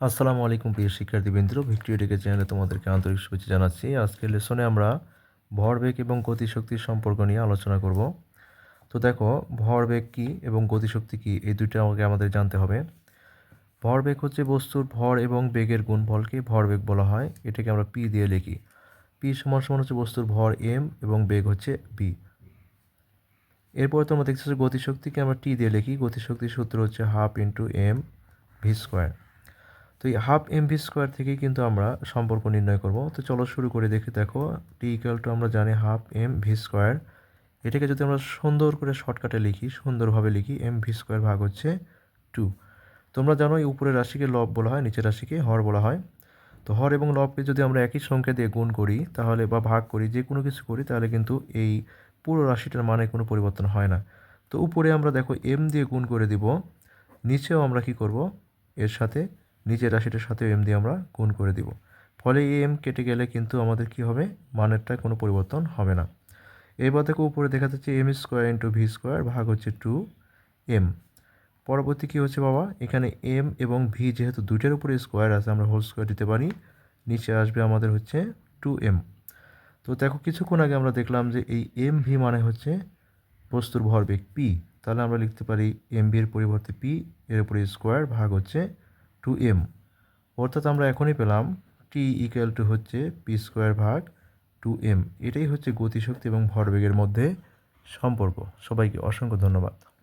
আসসালামু আলাইকুম প্রিয় শিক্ষার্থীবৃন্দ, ভিক্টোরিয়া টেকের চ্যানেলে তোমাদেরকে আন্তরিক শুভেচ্ছা জানাচ্ছি। আজকের লেসনে আমরা ভরবেগ এবং গতিশক্তির সম্পর্ক নিয়ে আলোচনা করব। তো দেখো, ভরবেগ কী এবং গতিশক্তি কী, এই দুইটা আমাকে আমাদের জানতে হবে। ভরবেগ হচ্ছে বস্তুর ভর এবং বেগের গুণফলকে ভরবেগ বলা হয়। এটাকে আমরা পি দিয়ে লিখি। পি সমান সমান হচ্ছে বস্তুর ভর এম এবং বেগ হচ্ছে বি এরপর তোমরা দেখতেছো গতিশক্তিকে আমরা টি দিয়ে লিখি। গতিশক্তির সূত্র হচ্ছে half into M V square. তো এই হাফ এম ভি স্কোয়ার থেকেই কিন্তু আমরা সম্পর্ক নির্ণয় করব। তো চলো শুরু করে দেখি, দেখো টি ইকুয়াল টু আমরা জানি হাফ এম ভি স্কোয়ার এটাকে যদি আমরা সুন্দর করে শর্টকাটে লিখি, সুন্দরভাবে লিখি এম ভি স্কোয়ার ভাগ হচ্ছে টু তোমরা জানো এই উপরের রাশিকে লব বলা হয়, নিচের রাশিকে হর বলা হয়। তো হর এবং লবকে যদি আমরা একই সংখ্যা দিয়ে গুণ করি, তাহলে বা ভাগ করি যে কোনো কিছু করি, তাহলে কিন্তু এই পুরো রাশিটার মানে কোনো পরিবর্তন হয় না। তো উপরে আমরা দেখো এম দিয়ে গুণ করে দিব। নিচেও আমরা কি করব? এর সাথে নিচের রাশিটার সাথে এম দিয়ে আমরা গুণ করে দিব। ফলে এই এম কেটে গেলে কিন্তু আমাদের কি হবে? মানেরটা কোনো পরিবর্তন হবে না। এবার দেখো উপরে দেখা যাচ্ছে M square into V square ভাগ হচ্ছে টু এম পরবর্তী কী হচ্ছে বাবা? এখানে এম এবং ভি যেহেতু দুইটার উপরে স্কোয়ার আছে, আমরা হোল স্কোয়ার দিতে পারি। নিচে আসবে আমাদের হচ্ছে টু এম তো দেখো কিছুক্ষণ আগে আমরা দেখলাম যে এই এম ভি মানে হচ্ছে বস্তুর ভরবেগ পি তাহলে আমরা লিখতে পারি এম ভির পরিবর্তে পি এর উপরে স্কোয়ার ভাগ হচ্ছে টু এম। অর্থাৎ আমরা এখনই পেলাম টি ইকুয়াল টু হচ্ছে পি স্কোয়ার ভাগ টু এম। এটাই হচ্ছে গতিশক্তি এবং ভরবেগের মধ্যে সম্পর্ক। সবাইকে অসংখ্য ধন্যবাদ।